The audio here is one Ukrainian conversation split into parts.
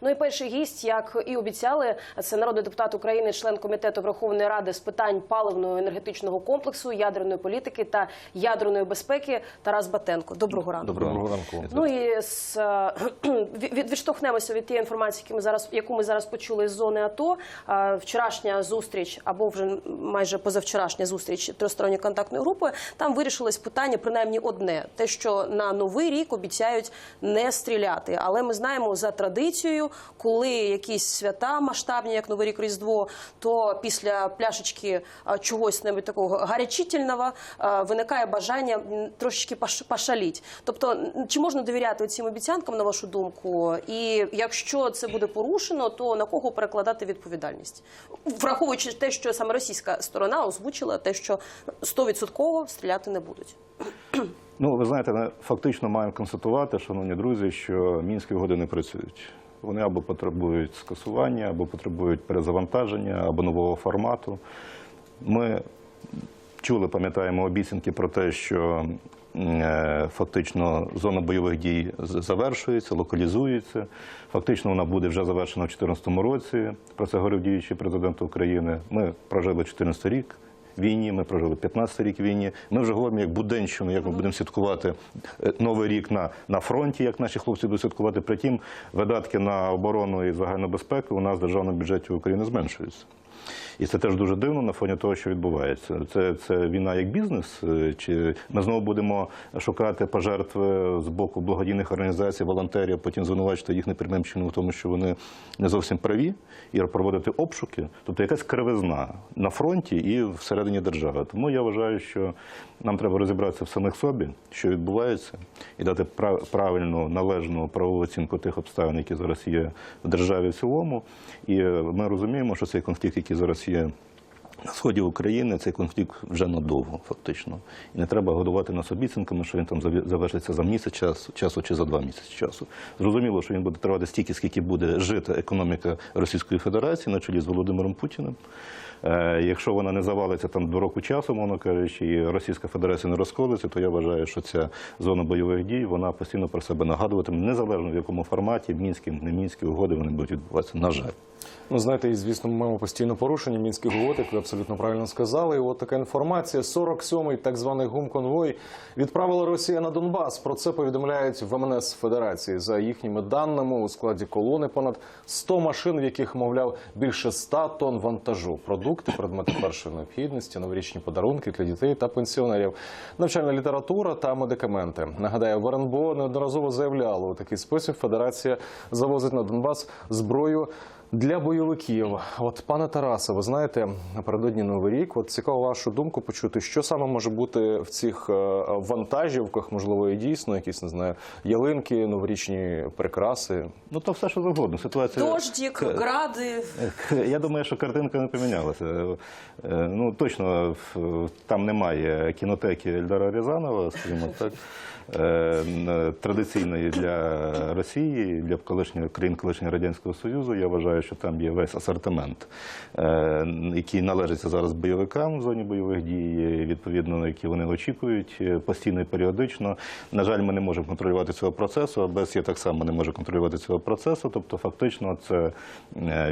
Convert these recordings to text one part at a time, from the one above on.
Ну і перший гість, як і обіцяли, це народний депутат України, член комітету Верховної Ради з питань паливного енергетичного комплексу, ядерної політики та ядерної безпеки Тарас Батенко. Доброго ранку. Доброго ранку. Ну і з, е, від- відштовхнемося від тієї інформації, яку ми зараз, яку ми зараз почули з зони АТО. Е, Вчорашня зустріч або вже майже позавчорашня зустріч тристоронньої контактної групи. Там вирішилось питання, принаймні одне: те, що на новий рік обіцяють не стріляти. Але ми знаємо за традицією, коли якісь свята масштабні, як Новий рік Різдво, то після пляшечки е, чогось небудь такого гарячительного е, виникає бажання трошечки пошаліть. Тобто, чи можна довіряти цим обіцянкам, на вашу думку? І якщо це буде порушено, то на кого перекладати відповідальність? Враховуючи те, що саме російська сторона озвучила, те, що 100% стріляти не будуть. Ну, ви знаєте, ми фактично маємо констатувати, шановні друзі, що мінські угоди не працюють. Вони або потребують скасування, або потребують перезавантаження, або нового формату. Ми чули, пам'ятаємо обіцянки про те, що е, фактично зона бойових дій завершується, локалізується. Фактично вона буде вже завершена в 2014 році. Про це говорив діючий президент України. Ми прожили 14 рік. Війні, ми прожили 15 рік війні. Ми вже говоримо як буденщину, як ми будемо святкувати е, новий рік на, на фронті, як наші хлопці будуть святкувати. Притім, видатки на оборону і загальну безпеку у нас в державному бюджеті України зменшуються. І це теж дуже дивно на фоні того, що відбувається. Це, це війна як бізнес, е, чи ми знову будемо шукати пожертви з боку благодійних організацій, волонтерів, потім звинувачити їх непрямим чином в тому, що вони не зовсім праві, і проводити обшуки. Тобто якась кривизна на фронті і всередині держави. Тому я вважаю, що нам треба розібратися в самих собі, що відбувається, і дати прав- правильну належну правову оцінку тих обставин, які зараз є в державі в цілому. І е, ми розуміємо, що цей конфлікт, який зараз є на сході України, цей конфлікт вже надовго, фактично. І не треба годувати нас обіцянками, що він там завершиться за місяць часу, часу чи за два місяці часу. Зрозуміло, що він буде тривати стільки, скільки буде жити економіка Російської Федерації на чолі з Володимиром Путіним. Е, Якщо вона не завалиться там до року часу, мовно кажучи, і Російська Федерація не розколиться, то я вважаю, що ця зона бойових дій вона постійно про себе нагадуватиме, незалежно в якому форматі, мінські, не мінські угоди вони будуть відбуватися. На жаль. Ну, знаєте, і звісно, ми маємо постійно порушення мінських угод, як ви абсолютно правильно сказали. І от така інформація: 47-й так званий гумконвой відправила Росія на Донбас. Про це повідомляють в МНС Федерації. За їхніми даними у складі колони понад 100 машин, в яких мовляв більше 100 тонн вантажу, продукти, предмети першої необхідності, новорічні подарунки для дітей та пенсіонерів, навчальна література та медикаменти. Нагадаю, в РНБО неодноразово заявляло у такий спосіб. Федерація завозить на Донбас зброю. Для бойовиків, от пане Тарасе, ви знаєте, напередодні новий рік. От цікаво вашу думку почути, що саме може бути в цих е, вантажівках, можливо, і дійсно якісь не знаю, ялинки, новорічні прикраси. Ну то все, що завгодно. Ситуація Дождік, гради. Я думаю, що картинка не помінялася. Е, Ну точно там немає кінотеки Ельдара Рязанова, скажімо так. Е, Традиційної для Росії, для колишнього країн колишнього радянського союзу. Я вважаю, що там є весь асортимент, е, який належиться зараз бойовикам в зоні бойових дій, відповідно на які вони очікують е, постійно і періодично. На жаль, ми не можемо контролювати цього процесу. а АБС є так само не може контролювати цього процесу. Тобто, фактично, це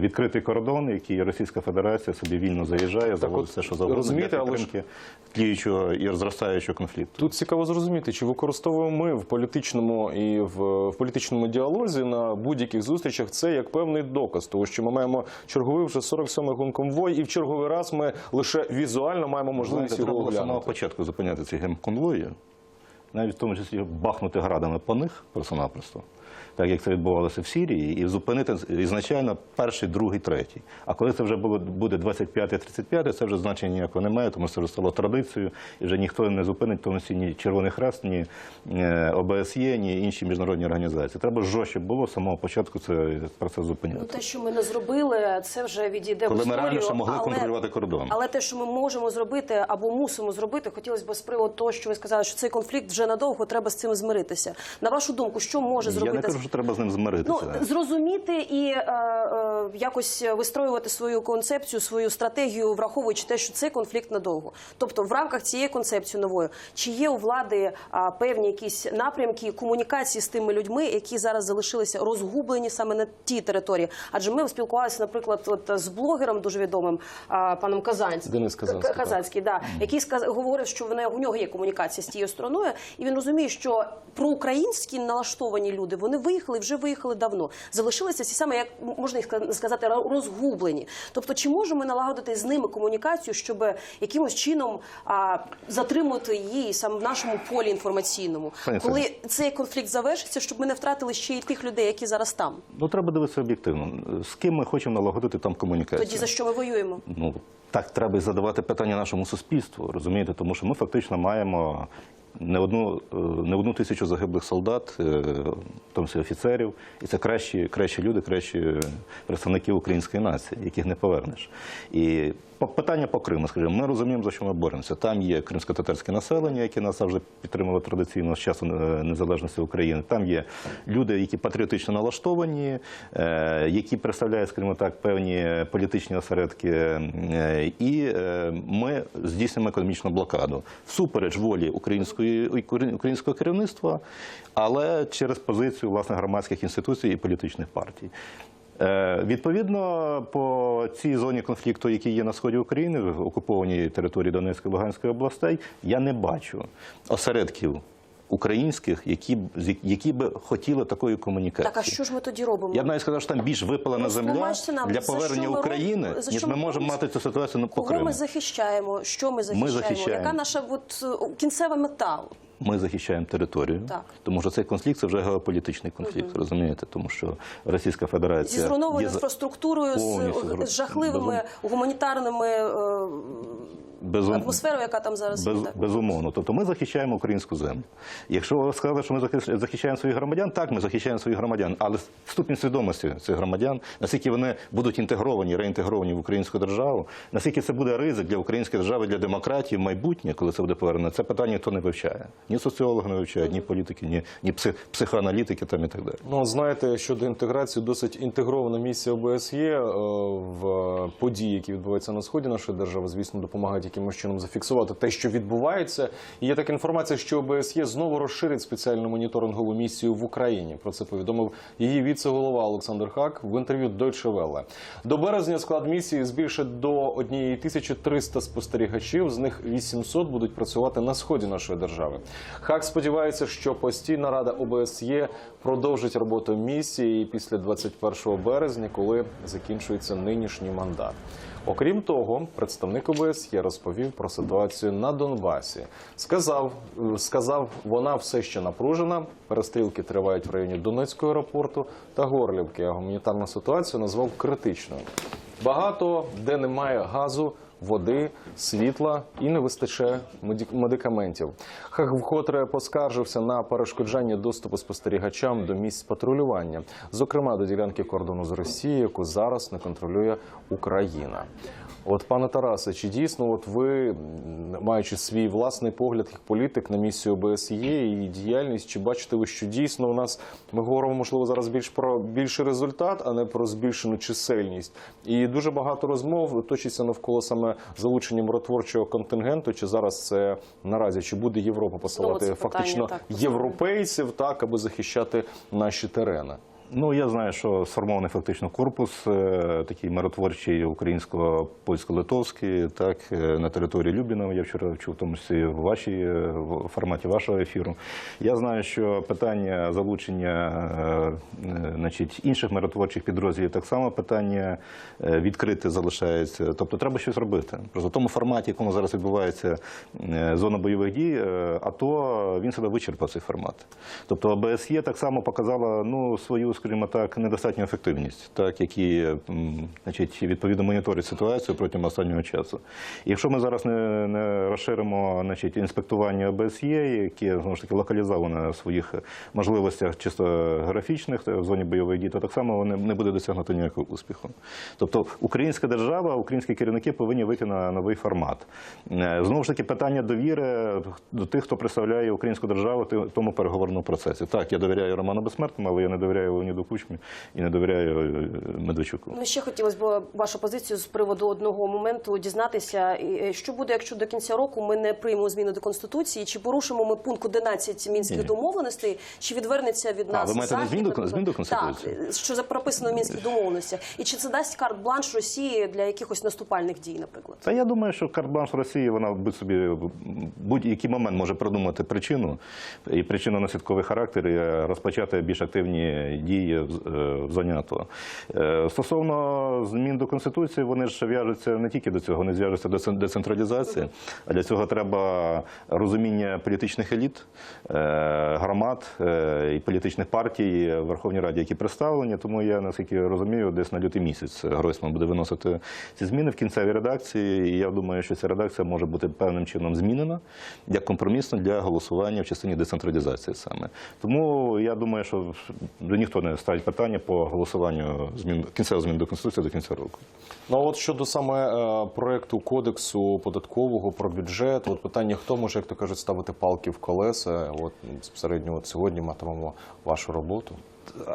відкритий кордон, який Російська Федерація собі вільно заїжджає, заводить все, що завгодно для підтримки тліючого і розростаючого конфлікту. Тут цікаво зрозуміти, чи використовуємо ми в політичному і в, в політичному діалозі на будь-яких зустрічах це як певний доказ, того що ми маємо черговий вже 47-й гонконвой, і в черговий раз ми лише візуально маємо можливість його оглянути. самого початку зупиняти ці гемконвої, навіть в тому числі бахнути градами по них просто-напросто. Так як це відбувалося в Сірії, і зупинити ізначально перший, другий, третій. А коли це вже було буде 25-35, це вже значення ніякого немає, тому що це вже стало традицією, і вже ніхто не зупинить, тому числі ні Червоний Хрест, ні е, ОБСЄ, ні інші міжнародні організації. Треба жорстче було з самого початку це процес Ну, зупиняти. те, що ми не зробили, це вже відійде в Коли ми історію. реально ще могли але- контролювати кордон. Але те, що ми можемо зробити або мусимо зробити, хотілося б з приводу того, що ви сказали, що цей конфлікт вже надовго треба з цим змиритися. На вашу думку, що може Я не зробити кажу, вже треба з ним Ну, змиритися. зрозуміти і е, е, якось вистроювати свою концепцію, свою стратегію, враховуючи те, що це конфлікт надовго. Тобто, в рамках цієї концепції нової, чи є у влади а, певні якісь напрямки комунікації з тими людьми, які зараз залишилися розгублені саме на тій території? Адже ми спілкувалися, наприклад, от з блогером дуже відомим а, паном Казанським. Денис Казанський, Казанський, да, який сказ... говорив, що в у нього є комунікація з тією стороною, і він розуміє, що проукраїнські налаштовані люди вони виїхали, вже виїхали давно. Залишилися ці саме, як можна їх сказати, розгублені. Тобто, чи можемо ми налагодити з ними комунікацію, щоб якимось чином а, затримувати її саме в нашому полі інформаційному, Пані коли цей конфлікт завершиться, щоб ми не втратили ще й тих людей, які зараз там. Ну треба дивитися об'єктивно. З ким ми хочемо налагодити там комунікацію? Тоді за що ми воюємо? Ну так треба і задавати питання нашому суспільству, розумієте, тому що ми фактично маємо не одну е, не одну тисячу загиблих солдат, е, в тому числі офіцерів, і це кращі, кращі люди, кращі представники української нації, яких не повернеш. І питання по Криму, скажімо, ми розуміємо, за що ми боремося. Там є кримсько-татарське населення, яке нас завжди підтримувало традиційно з часу е, незалежності України. Там є люди, які патріотично налаштовані, е, які представляють, скажімо так, певні політичні осередки. е, І ми здійснюємо економічну блокаду всупереч волі українського керівництва, але через позицію власне громадських інституцій і політичних партій. Е, Відповідно, по цій зоні конфлікту, які є на сході України, в окупованій території Донецької та Луганської областей, я не бачу осередків українських, які які би хотіли такої комунікації. Так, а що ж ми тоді робимо? Я б навіть сказав, що там більш випалена земля Розтлумачте нам, для повернення ми України, за ніж ми ми можемо мати цю ситуацію на Кого Криму. ми захищаємо? Що ми захищаємо? захищаємо. Яка наша от, кінцева мета? Ми захищаємо територію, Так. тому що цей конфлікт це вже геополітичний конфлікт, розумієте? Тому що Російська Зі Федерація зруйнованою є інфраструктурою, з, жахливими гуманітарними е, безум- атмосферою, яка там зараз є. Без, так. безумовно. Тобто ми захищаємо українську землю. Якщо ви сказали, що ми захищ- захищаємо своїх громадян, так, ми захищаємо своїх громадян, але ступінь свідомості цих громадян, наскільки вони будуть інтегровані, реінтегровані в українську державу, наскільки це буде ризик для української держави, для демократії в майбутнє, коли це буде повернено, це питання ніхто не вивчає. Ні соціологи не вивчають, ні політики, ні, ні псих- психоаналітики там і так далі. Ну, знаєте, щодо інтеграції, досить інтегрована місія ОБСЄ е, в події, які відбуваються на сході нашої держави, звісно, допомагають якимось чином зафіксувати те, що відбувається. І є така інформація, що ОБСЄ знову розширить спеціальну моніторингову місію в Україні. Про це повідомив її віце-голова Олександр Хак в інтерв'ю Deutsche Welle. До березня склад місії збільшить до 1300 спостерігачів. З них 800 будуть працювати на сході нашої держави. Хак сподівається, що постійна рада ОБСЄ продовжить роботу місії після 21 березня, коли закінчується нинішній мандат. Окрім того, представник ОБСЄ розповів про ситуацію на Донбасі. Сказав, сказав, вона все ще напружена. Перестрілки тривають в районі Донецького аеропорту та Горлівки. А гуманітарну ситуацію назвав критичною. Багато де немає газу, води, світла і не вистачає медикаментів. Хах вкотре поскаржився на перешкоджання доступу спостерігачам до місць патрулювання, зокрема до ділянки кордону з Росією, яку зараз не контролює Україна. От, пане Тарасе, чи дійсно, от ви, маючи свій власний погляд як політик на місію ОБСЄ і діяльність, чи бачите ви, що дійсно у нас ми говоримо, можливо, зараз більш про більший результат, а не про збільшену чисельність? І дуже багато розмов точиться навколо саме залучення миротворчого контингенту. Чи зараз це наразі чи буде Європа посилати питання, фактично так, європейців, так аби захищати наші терени? Ну я знаю, що сформований фактично корпус е, такий миротворчий українсько-польсько-литовський, так е, на території Любіна. Я вчора вчув, в тому числі в вашій е, в форматі вашого ефіру. Я знаю, що питання залучення значить, інших миротворчих підрозділів так само питання відкрите залишається. Тобто треба щось робити. Просто в тому форматі, якому зараз відбувається зона бойових дій, АТО він себе вичерпав цей формат. Тобто ОБСЄ так само показала ну свою, скажімо так, недостатню ефективність, так які значить, відповідно моніторять ситуацію протягом останнього часу. Якщо ми зараз не, не розширимо значить, інспектування ОБСЄ, яке знову ж таки локалізоване в своїх можливостях чисто графічних в зоні бойових дій, то так само вони не буде досягнути ніякого успіху. Тобто українська держава, українські керівники повинні вийти на новий формат. Е, Знову ж таки, питання довіри до тих, хто представляє українську державу в тому переговорному процесі. Так, я довіряю Роману Безсмертному, але я не довіряю Леоніду Кучмі і не довіряю е, Медведчуку. Ну ще хотілося б вашу позицію з приводу одного моменту дізнатися, е, що буде, якщо до кінця року ми не приймемо зміни до конституції, чи порушимо ми пункт 11 мінських Ні. домовленостей, чи відвернеться від нас ви маєте Захід, змін до- змін до Конституції? Так, що за- прописано в мінських домовленостях, і чи це дасть карт-бланш Росії для якихось наступальних дій, наприклад? Та я думаю, що карт-бланш Росії вона будь собі в будь-який момент може придумати причину і причинно-наслідковий характер і розпочати більш активні дії в е, зоні АТО. Е, Стосовно змін до конституції, вони ж в'яжуться не тільки до цього, вони зв'яжуться до децентралізації. А для цього треба розуміння політичних еліт, е, громад і політичних партій в Верховній Раді, які представлені. Тому я наскільки розумію, десь на лютий місяць Гройсман буде виносити ці зміни в кінцевій редакції. І я думаю, що ця редакція може бути певним чином змінена як компромісно для голосування в частині децентралізації саме. Тому я думаю, що ніхто не ставить питання по голосуванню змін кінцевих змін до конституції до кінця року. Ну а от щодо саме е, проекту кодексу податкового про бюджет, от питання, хто може, як то кажуть, ставити палки в колеса. От безпосередньо от сьогодні матимемо вашу роботу.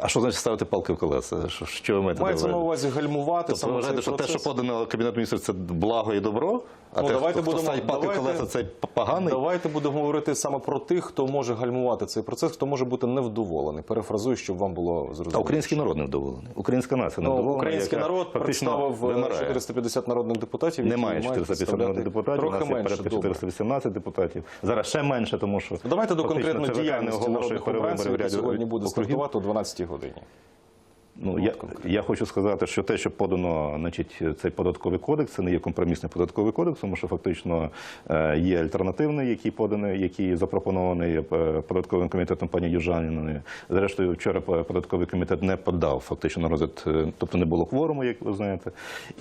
А що значить ставити палки в колеса? Що, ви маєте Мається на увазі? гальмувати Тобто саме ви цей що те, що подано Кабінет міністрів, це благо і добро? А Ну, те, давайте хто, хто ставить палки в колеса, це поганий? Давайте будемо говорити саме про тих, хто може гальмувати цей процес, хто може бути невдоволений. Перефразую, щоб вам було зрозуміло. А український народ невдоволений. Українська нація Ну, невдоволена. український народ представив е, вимирає. 450 народних депутатів. Немає мають 450 народних депутатів, у Трохи нас є менше, порядка добре. депутатів. Зараз ще менше, тому що Давайте до конкретної діяльності народних обранців, які сьогодні буде стартувати о 12 годині. Ну, я, я хочу сказати, що те, що подано значить, цей податковий кодекс, це не є компромісний податковий кодекс, тому що фактично е, є альтернативний, який поданий, який запропонований е, податковим комітетом пані Южаніною. Зрештою, вчора податковий комітет не подав фактично на розгляд, е, тобто не було кворуму, як ви знаєте.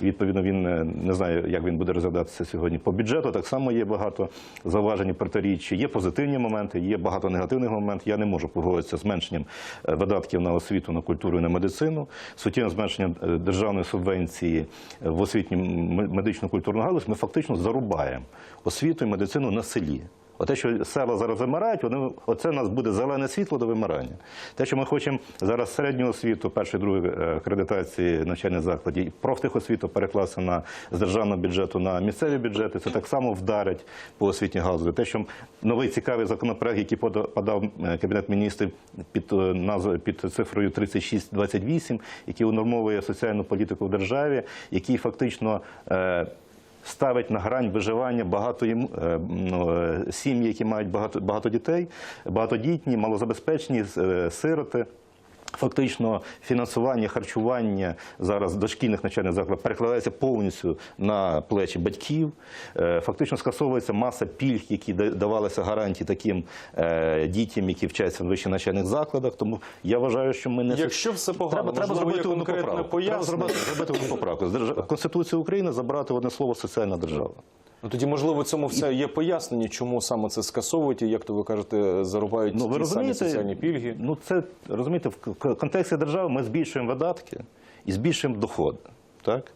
І відповідно він не знає, як він буде розглядатися сьогодні. По бюджету так само є багато зауважень і протиріч. Є позитивні моменти, є багато негативних моментів. Я не можу погодитися з зменшенням видатків на освіту, на культуру і на медицину, суттєвим зменшенням е, державної субвенції в освітню м- медичну культурну галузь. Ми фактично зарубаємо освіту і медицину на селі. Оте, що села зараз вимирають, вони, оце у нас буде зелене світло до вимирання. Те, що ми хочемо зараз середню освіту, першої, другої е, акредитації навчальних закладів, профтехосвіту перекласти на, з державного бюджету на місцеві бюджети, це так само вдарить по освітній галузі. Те, що новий цікавий законопроект, який пода- подав е, Кабінет міністрів під, е, назв- під цифрою 3628, який унормовує соціальну політику в державі, який фактично ставить на грань виживання багато їм- е, ну, е, сім'ї, які мають багато, багато дітей, багатодітні, малозабезпечені, е, сироти. Фактично фінансування, харчування зараз дошкільних навчальних закладів перекладається повністю на плечі батьків. Е, Фактично скасовується маса пільг, які давалися гарантії таким е, дітям, які вчаться в вищих навчальних закладах. Тому я вважаю, що ми не Якщо все погано, треба, можливо, зробити одну поправку. Треба зробити, одну поправку. Конституції України забрати одне слово соціальна держава. Ну тоді, можливо, цьому все є пояснення, чому саме це скасовують, і як то ви кажете, зарубають Ну, ви ті самі соціальні пільги. Ну це розумієте, в контексті держави ми збільшуємо видатки і збільшуємо доходи. Так?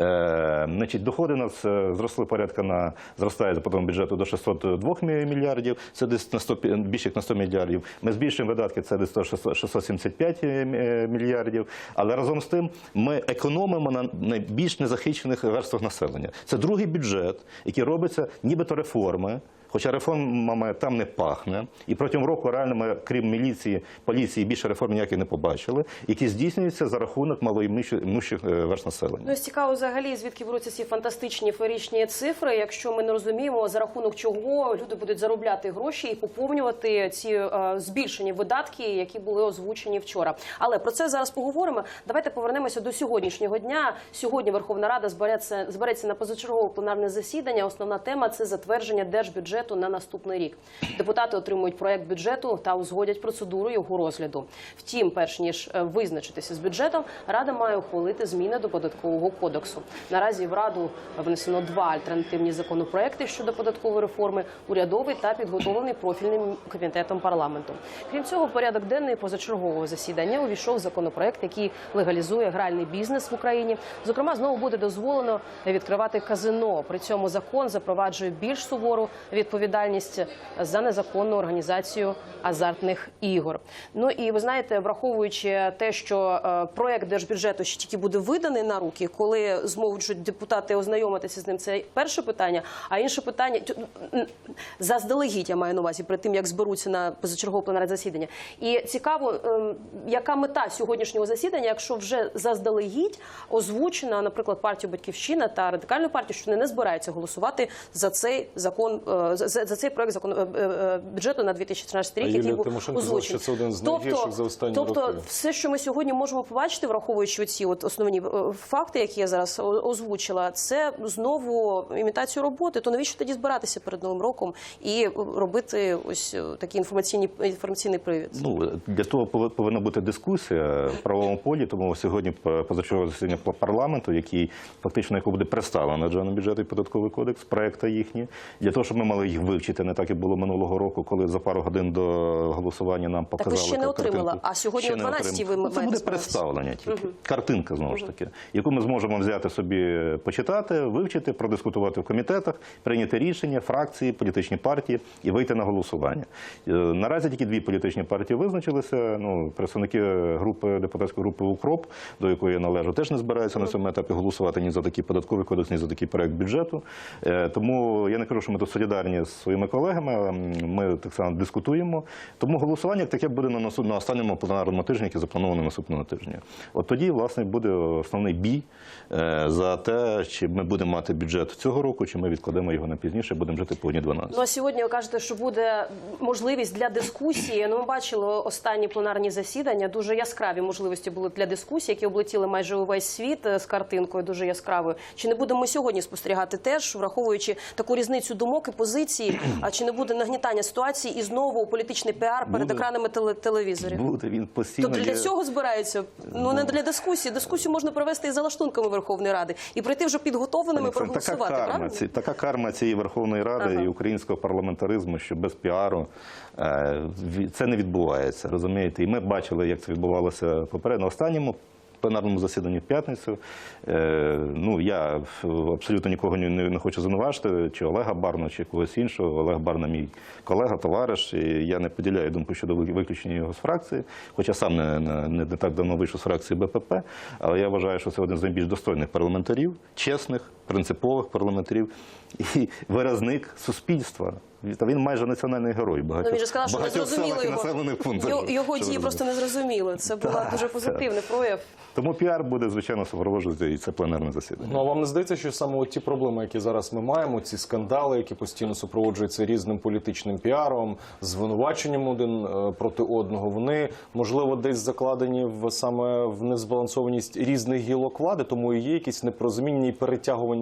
Е, значить, доходи у нас е, зросли порядка на зростає потім бюджету до 602 мі- мільярдів. Це десь на 100, пі- більше як на 100 мільярдів. Ми збільшуємо видатки, це десь до 600 675 е, мільярдів. Але разом з тим ми економимо на найбільш незахищених верствах населення. Це другий бюджет, який робиться, нібито реформи. Хоча реформами там не пахне, і протягом року реально ми, крім міліції, поліції, більше реформ ніяких не побачили, які здійснюються за рахунок малоімущих е, верст населення. Ну, цікаво взагалі, звідки беруться ці фантастичні феєричні цифри, якщо ми не розуміємо, за рахунок чого люди будуть заробляти гроші і поповнювати ці е, збільшені видатки, які були озвучені вчора. Але про це зараз поговоримо. Давайте повернемося до сьогоднішнього дня. Сьогодні Верховна Рада збереться, збереться на позачергове пленарне засідання. Основна тема це затвердження держбюджету бюджету на наступний рік. Депутати отримують проект бюджету та узгодять процедуру його розгляду. Втім, перш ніж е, визначитися з бюджетом, рада має ухвалити зміни до податкового кодексу. Наразі в раду внесено два альтернативні законопроекти щодо податкової реформи, урядовий та підготовлений профільним комітетом парламенту. Крім цього, порядок денний позачергового засідання увійшов законопроект, який легалізує гральний бізнес в Україні. Зокрема, знову буде дозволено відкривати казино. При цьому закон запроваджує більш сувору відповідальність за незаконну організацію азартних ігор. Ну і ви знаєте, враховуючи те, що е, проект держбюджету ще тільки буде виданий на руки, коли зможуть депутати ознайомитися з ним, це перше питання. А інше питання заздалегідь я маю на увазі перед тим, як зберуться на позачергове пленарне засідання. І цікаво, ем, яка мета сьогоднішнього засідання, якщо вже заздалегідь озвучена, наприклад, партію Батьківщина та радикальну партію, що вони не збираються голосувати за цей закон е, за, за цей проект закону е, е, бюджету на 2013 рік, А який Юлія був Тимошенко озвучений. що це один з найгірших за останні тобто, роки. все, що ми сьогодні можемо побачити, враховуючи оці от основні е, факти, які я зараз озвучила, це знову імітацію роботи. То навіщо тоді збиратися перед новим роком і е, робити ось е, такий інформаційний інформаційний привід? Ну для того пов- повинна бути дискусія в правовому полі. Тому сьогодні позачергове засідання по- парламенту, який фактично якого буде представлено державний бюджет і податковий кодекс, проекти їхні, для того, щоб ми мали їх вивчити, не так як було минулого року, коли за пару годин до голосування нам ви показали ще не отримала, а сьогодні о 12-й отримала. ви Ну, Це маєте буде представлення тільки картинка знову ж таки, яку ми зможемо взяти собі, почитати, вивчити, продискутувати в комітетах, прийняти рішення, фракції, політичні партії і вийти на голосування. Е, Наразі тільки дві політичні партії визначилися. Ну, представники групи депутатської групи Укроп, до якої я належу, теж не збираються на цьому етапі голосувати ні за такий податковий кодекс, ні за такий проект бюджету. Е, Тому я не кажу, що ми тут солідарні з своїми колегами. Ми так само дискутуємо. Тому голосування як таке буде на насу- на останньому пленарному тижні, який запланований наступного тижня. От тоді, власне, буде основний бій е, за те, чи ми будемо мати бюджет цього року, чи ми відкладемо його на пізніше, будемо жити по дні 12. Ну а сьогодні ви кажете, що буде можливість для дискусії. Ну, ми бачили останні пленарні засідання. Дуже яскраві можливості були для дискусії, які облетіли майже увесь світ е, з картинкою дуже яскравою. Чи не будемо сьогодні спостерігати теж, враховуючи таку різницю думок і позиції? А чи не буде нагнітання ситуації і знову політичний піар перед Буде. екранами теле- телевізорів? Буде він постійно. Тобто для цього збираються? Ну не для дискусії. Дискусію можна провести і за лаштунками Верховної Ради і прийти вже підготовленими Це така проголосувати. карма, ці, така карма цієї Верховної Ради Ага. і українського парламентаризму, що без піару е, це не відбувається. Розумієте? І ми бачили, як це відбувалося попередньо. Останньому пленарному засіданні в п'ятницю. Е, ну я абсолютно нікого не, хочу звинувачити, чи Олега Барна, чи когось іншого. Олег Барна мій колега, товариш. І я не поділяю думку щодо виключення його з фракції, хоча сам не, не, не так давно вийшов з фракції БПП. Але я вважаю, що це один з найбільш достойних парламентарів, чесних, принципових парламентарів і виразник суспільства. Та він майже національний герой. Ну, він же сказав, що не зрозуміло його. населених пунктах. Його, його дії просто не зрозуміли. Це була дуже позитивний прояв. Тому піар буде, звичайно, супроводжувати і це пленарне засідання. Ну а вам не здається, що саме от ті проблеми, які зараз ми маємо, ці скандали, які постійно супроводжуються різним політичним піаром, звинуваченням один е, проти одного, вони можливо десь закладені в саме в незбалансованість різних гілок влади, тому і є якісь непорозуміння і перетягування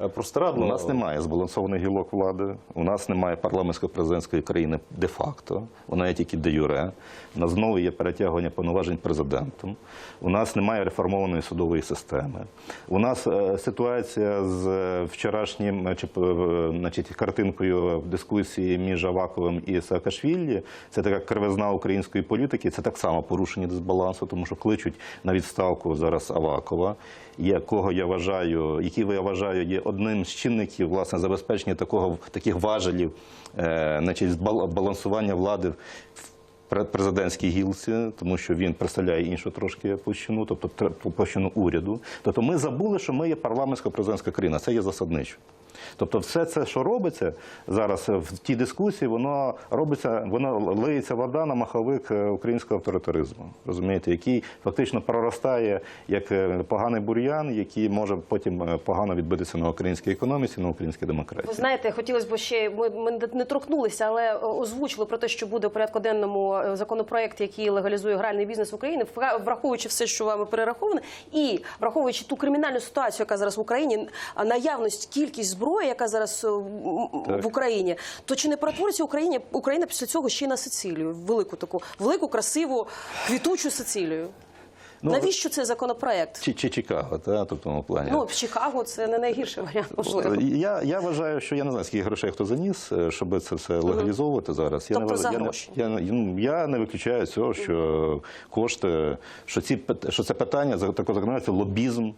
е, простирадла. У нас немає збалансованих гілок влади, у нас немає парламентсько-президентської країни де-факто, вона є тільки де-юре. У нас знову є перетягування повноважень президентом. У нас немає реформованої судової системи. У нас е, ситуація з е, вчорашнім значить, картинкою в дискусії між Аваковим і Саакашвілі. Це така кривизна української політики. Це так само порушення дисбалансу, тому що кличуть на відставку зараз Авакова, якого я вважаю, який я вважаю, є одним з чинників власне забезпечення такого таких важелів, е, значить, балансування влади в пре- президентській гілці, тому що він представляє іншу трошки площину, тобто площину уряду. Тобто ми забули, що ми є парламентсько-президентська країна. Це є засадничо. Тобто, все це, що робиться зараз в тій дискусії, воно робиться, воно лиється вода на маховик е, українського авторитаризму, розумієте, який фактично проростає як е, поганий бур'ян, який може потім е, погано відбитися на українській економіці, на українській демократії. Ви знаєте, хотілося б ще ми, не торкнулися, але озвучили про те, що буде в порядку денному законопроект, який легалізує гральний бізнес в Україні, враховуючи все, що вами перераховано, і враховуючи ту кримінальну ситуацію, яка зараз в Україні, наявність кількість зброї. Зброя, яка зараз е, Так. в Україні, то чи не перетвориться Україні Україна після цього ще й на Сицилію, велику таку велику, красиву, квітучу Сицилію? Ну, Навіщо цей законопроект? Чи, чи Чикаго, та, то в тому плані. Ну, в Чикаго це не найгірший варіант, можливо. Я, я вважаю, що я не знаю, скільки грошей хто заніс, е, щоб це все легалізовувати зараз. Я Тобто не, за я, гроші? я, не- ну, я не виключаю цього, що кошти, що, ці, що це питання за такого законодавця лобізм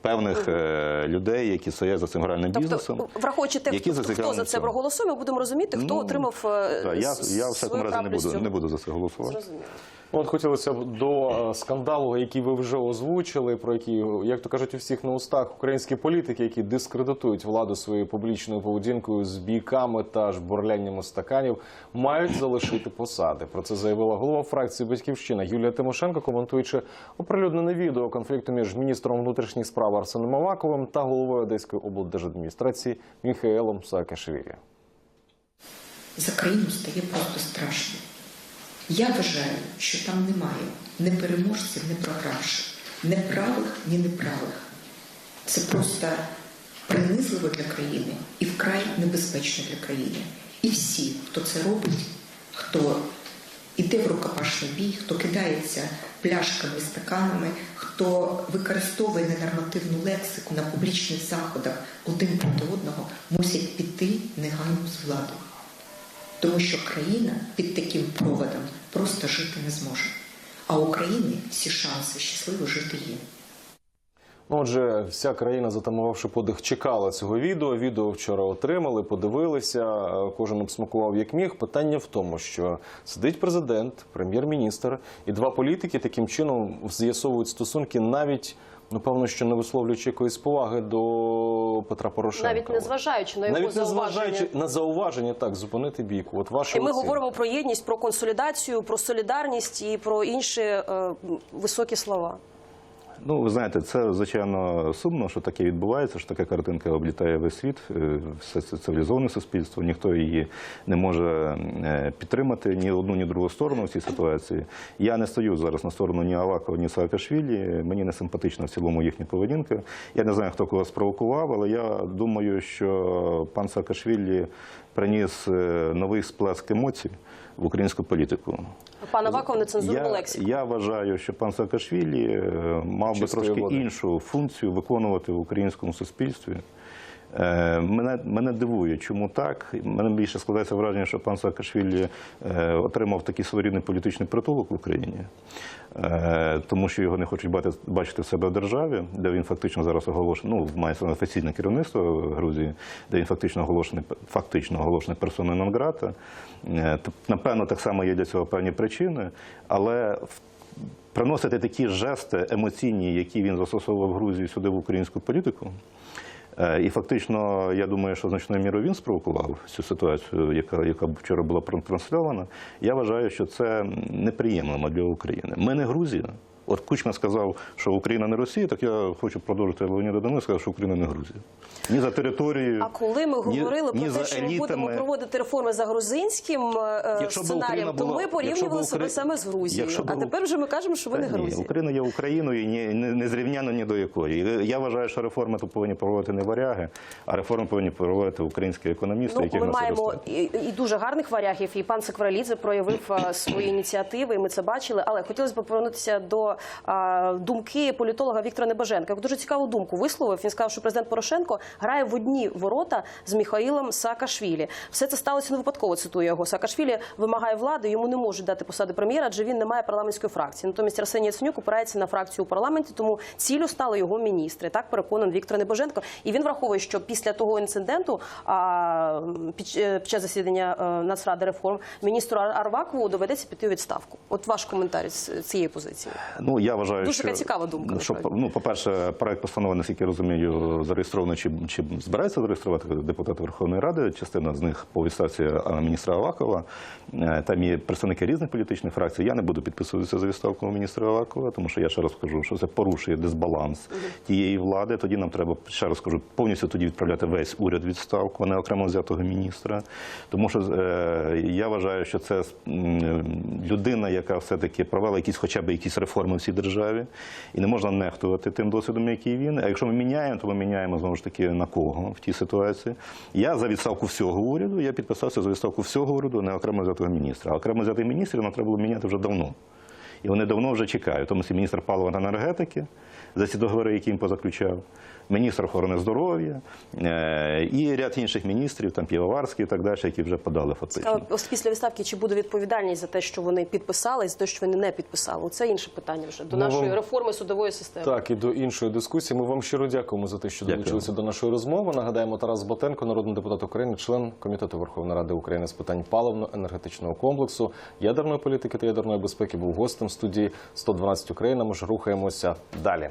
певних е, людей, які стоять за цим гральним бізнесом. Тобто, враховуючи те, які хто, хто за це проголосує, ми будемо розуміти, хто Ну, отримав е, Так, я, я в всякому разі не буду, не буду за це голосувати. Зрозуміло. От хотілося б до е, скандалу, який ви вже озвучили, про який, як то кажуть, у всіх на устах українські політики, які дискредитують владу своєю публічною поведінкою з бійками та жбурляннями стаканів, мають залишити посади. Про це заявила голова фракції Батьківщина Юлія Тимошенко, коментуючи оприлюднене відео конфлікту між міністром внутрішніх справ Арсеном Аваковим та головою Одеської облдержадміністрації Міхаелом Саакашвілі. за країну стає просто страшно. Я вважаю, що там немає ні переможців, ні програвших, ні правих, ні неправих. Це просто принизливо для країни і вкрай небезпечно для країни. І всі, хто це робить, хто іде в рукопашний бій, хто кидається пляшками стаканами, хто використовує ненормативну лексику на публічних заходах один проти одного, мусять піти негайно з влади. Тому що країна під таким проводом просто жити не зможе. А України всі шанси щасливо жити є. Ну, Отже, вся країна, затамувавши подих, чекала цього відео. Відео вчора отримали, подивилися. е, Кожен обсмакував як міг. Питання в тому, що сидить президент, прем'єр-міністр і два політики таким чином з'ясовують стосунки, навіть напевно, що не висловлюючи якоїсь поваги до Петра Порошенка. Навіть не зважаючи на його навіть не зауваження. зважаючи на зауваження, так зупинити бійку. От ваша І ми оцінка. говоримо про єдність, про консолідацію, про солідарність і про інші е, високі слова. Ну, ви знаєте, це звичайно сумно, що таке відбувається, що така картинка облітає весь світ, е, все це цивілізоване суспільство. Ніхто її не може е, підтримати ні одну, ні другу сторону в цій ситуації. Я не стою зараз на сторону ні Авакова, ні Саакашвілі. Мені не симпатична в цілому їхня поведінка. Я не знаю, хто кого спровокував, але я думаю, що пан Саакашвілі приніс е, новий сплеск емоцій в українську політику. Пан Аваков нецензурну Я, лексику. я вважаю, що пан Саакашвілі е, мав би трошки води. іншу функцію виконувати в українському суспільстві. Е, Мене, мене дивує, чому так. Мене більше складається враження, що пан Саакашвілі е, отримав такий своєрідний політичний притулок в Україні, тому що його не хочуть бачити в себе в державі, де він фактично зараз оголошений, ну, мається на офіційне керівництво Грузії, де він фактично оголошений, фактично оголошений персоною нон-грата. Е, Напевно, так само є для цього певні причини, але в приносити такі жести емоційні, які він застосовував в Грузії сюди в українську політику. Е, І фактично, я думаю, що значною мірою він спровокував цю ситуацію, яка, яка вчора була трансльована. Я вважаю, що це неприємно для України. Ми не Грузія. От Кучма сказав, що Україна не Росія, так я хочу продовжити Леоніда Данила, сказав, що Україна не Грузія. Ні за територією. А коли ми говорили ні про те, що ми будемо проводити реформи за грузинським е, Якщо сценарієм, то ми порівнювали себе саме з Грузією. А тепер вже ми кажемо, що ви не Та ні, Україна є Україною і не, не зрівняно ні до якої. Я вважаю, що реформи тут повинні проводити не варяги, а реформи повинні проводити українські економісти, Ну, яких ми на це маємо і, і дуже гарних варягів, і пан Секварелідзе проявив свої ініціативи, і ми це бачили. Але хотілося б повернутися до думки політолога Віктора Небоженка. Дуже цікаву думку висловив. Він сказав, що президент Порошенко грає в одні ворота з Міхаїлом Саакашвілі. Все це сталося не випадково. Цитую його. Саакашвілі вимагає влади, йому не можуть дати посади прем'єра, адже він не має парламентської фракції. Натомість Арсеній Яценюк опирається на фракцію у парламенті, тому цілю стали його міністри. Так переконаний Віктор Небоженко. І він враховує, що після того інциденту а, під, е, час засідання е, Нацради реформ міністру Арвакову доведеться піти у відставку. От ваш коментар з цієї позиції. Ну я вважаю, Дуже що цікава думка, Що, ну, по-перше, проект постанови, наскільки я розумію, зареєстровано чи, чи збирається зареєструвати депутати Верховної Ради. Частина з них по відставці міністра Авакова. Е, Там є представники різних політичних фракцій. Я не буду підписуватися за відставку міністра Авакова, тому що я ще раз скажу, що це порушує дисбаланс тієї влади. Тоді нам треба ще раз скажу, повністю тоді відправляти весь уряд відставку, а не окремо взятого міністра. Тому що е, я вважаю, що це людина, яка все таки провела якісь, хоча б якісь реформи в цій державі, і не можна нехтувати тим досвідом, який він. А якщо ми міняємо, то ми міняємо знову ж таки на кого в тій ситуації. Я за відставку всього уряду, я підписався за відставку всього уряду, не окремо взятого міністра. А окремо взятий міністрів нам треба було міняти вже давно. І вони давно вже чекають. Тому що міністр палива та енергетики за ці договори, які він позаключав, міністр охорони здоров'я е, і ряд інших міністрів, там Півоварський і так далі, які вже подали фактично. Ось після відставки чи буде відповідальність за те, що вони підписали, і за те, що вони не підписали? Це інше питання вже до нашої вам- реформи судової системи. Так, і до іншої дискусії. Ми вам щиро дякуємо за те, що Дякую. долучилися до нашої розмови. Нагадаємо, Тарас Батенко, народний депутат України, член комітету Верховної Ради України з питань паливно-енергетичного комплексу, ядерної політики та ядерної безпеки, був гостем студії 112 Україна. Ми ж рухаємося далі.